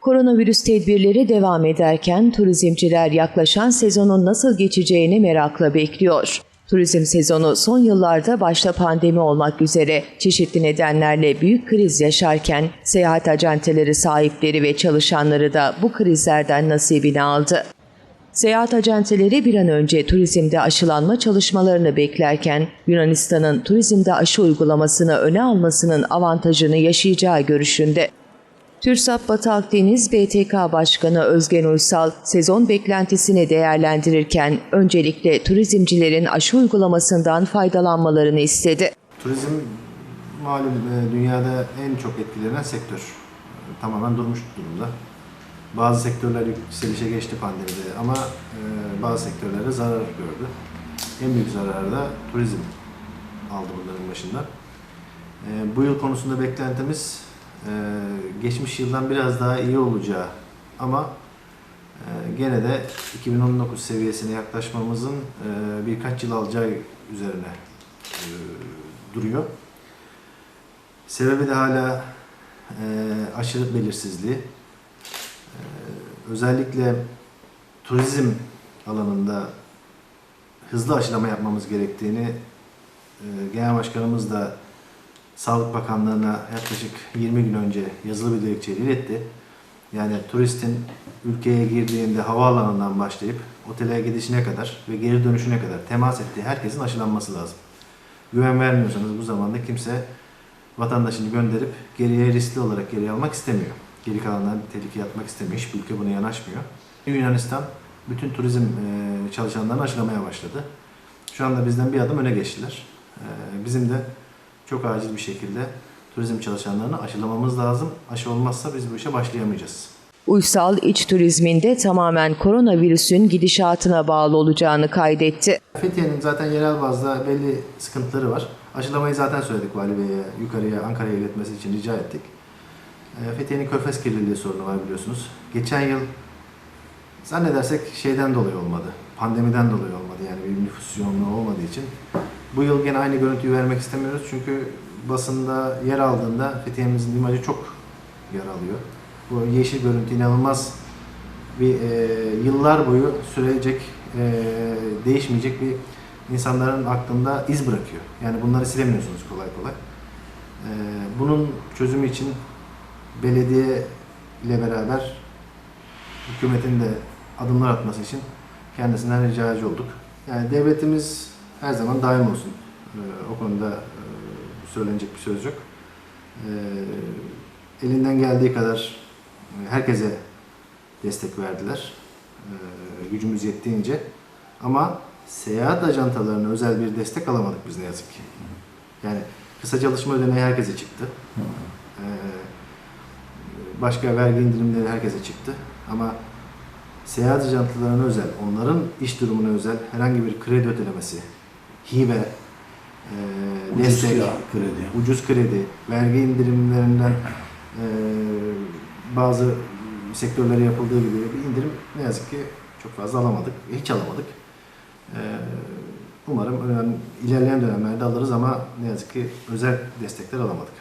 Koronavirüs tedbirleri devam ederken turizmciler yaklaşan sezonun nasıl geçeceğini merakla bekliyor. Turizm sezonu son yıllarda başta pandemi olmak üzere çeşitli nedenlerle büyük kriz yaşarken seyahat acenteleri sahipleri ve çalışanları da bu krizlerden nasibini aldı. Seyahat acenteleri bir an önce turizmde aşılanma çalışmalarını beklerken Yunanistan'ın turizmde aşı uygulamasını öne almasının avantajını yaşayacağı görüşünde. TÜRSAP Batı Akdeniz BTK Başkanı Özgen Uysal sezon beklentisini değerlendirirken öncelikle turizmcilerin aşı uygulamasından faydalanmalarını istedi. Turizm malum e, dünyada en çok etkilenen sektör. Tamamen durmuş durumda. Bazı sektörler yükselişe geçti pandemide ama e, bazı sektörlerde zarar gördü. En büyük zararı da turizm aldı bunların başında. E, Bu yıl konusunda beklentimiz e, geçmiş yıldan biraz daha iyi olacağı ama e, gene de 2019 seviyesine yaklaşmamızın e, birkaç yıl alacağı üzerine e, duruyor. Sebebi de hala e, aşırı belirsizliği. E, özellikle turizm alanında hızlı aşılama yapmamız gerektiğini e, Genel Başkanımız da Sağlık Bakanlığı'na yaklaşık 20 gün önce yazılı bir dilekçeyle iletti. Yani turistin ülkeye girdiğinde havaalanından başlayıp otele gidişine kadar ve geri dönüşüne kadar temas ettiği herkesin aşılanması lazım. Güven vermiyorsanız bu zamanda kimse vatandaşını gönderip geriye riskli olarak geri almak istemiyor. Geri kalanlar tehlikeye atmak istemiyor. Hiçbir ülke buna yanaşmıyor. Yunanistan bütün turizm e, çalışanlarını aşılamaya başladı. Şu anda bizden bir adım öne geçtiler. E, Bizim de çok acil bir şekilde turizm çalışanlarını aşılamamız lazım. Aşı olmazsa biz bu işe başlayamayacağız. Uysal iç turizminde tamamen koronavirüsün gidişatına bağlı olacağını kaydetti. Fethiye'nin zaten yerel bazda belli sıkıntıları var. Aşılamayı zaten söyledik Vali Bey'e, yukarıya, Ankara'ya iletmesi için rica ettik. E, Fethiye'nin körfez kirliliği sorunu var biliyorsunuz. Geçen yıl zannedersek şeyden dolayı olmadı, pandemiden dolayı olmadı yani bir nüfus yoğunluğu olmadığı için. Bu yıl gene aynı görüntüyü vermek istemiyoruz çünkü basında yer aldığında Fethiye'mizin imajı çok yer alıyor. Bu yeşil görüntü inanılmaz bir e, yıllar boyu sürecek, e, değişmeyecek bir insanların aklında iz bırakıyor. Yani bunları silemiyorsunuz kolay kolay. E, bunun çözümü için belediye ile beraber hükümetin de adımlar atması için kendisinden ricacı olduk. Yani devletimiz her zaman daim olsun. E, o konuda e, söylenecek bir söz yok. E, elinden geldiği kadar e, herkese destek verdiler. E, gücümüz yettiğince. Ama seyahat ajantalarına özel bir destek alamadık biz ne yazık ki. Yani kısa çalışma ödeneği herkese çıktı. Başka vergi indirimleri herkese çıktı. Ama seyahat ajantalarına özel, onların iş durumuna özel herhangi bir kredi ödelemesi, hibe, e, Ucuz destek, kira, kredi. ucuz kredi, vergi indirimlerinden e, bazı sektörlere yapıldığı gibi bir indirim ne yazık ki çok fazla alamadık. Hiç alamadık. E, umarım önemli, ilerleyen dönemlerde alırız ama ne yazık ki özel destekler alamadık.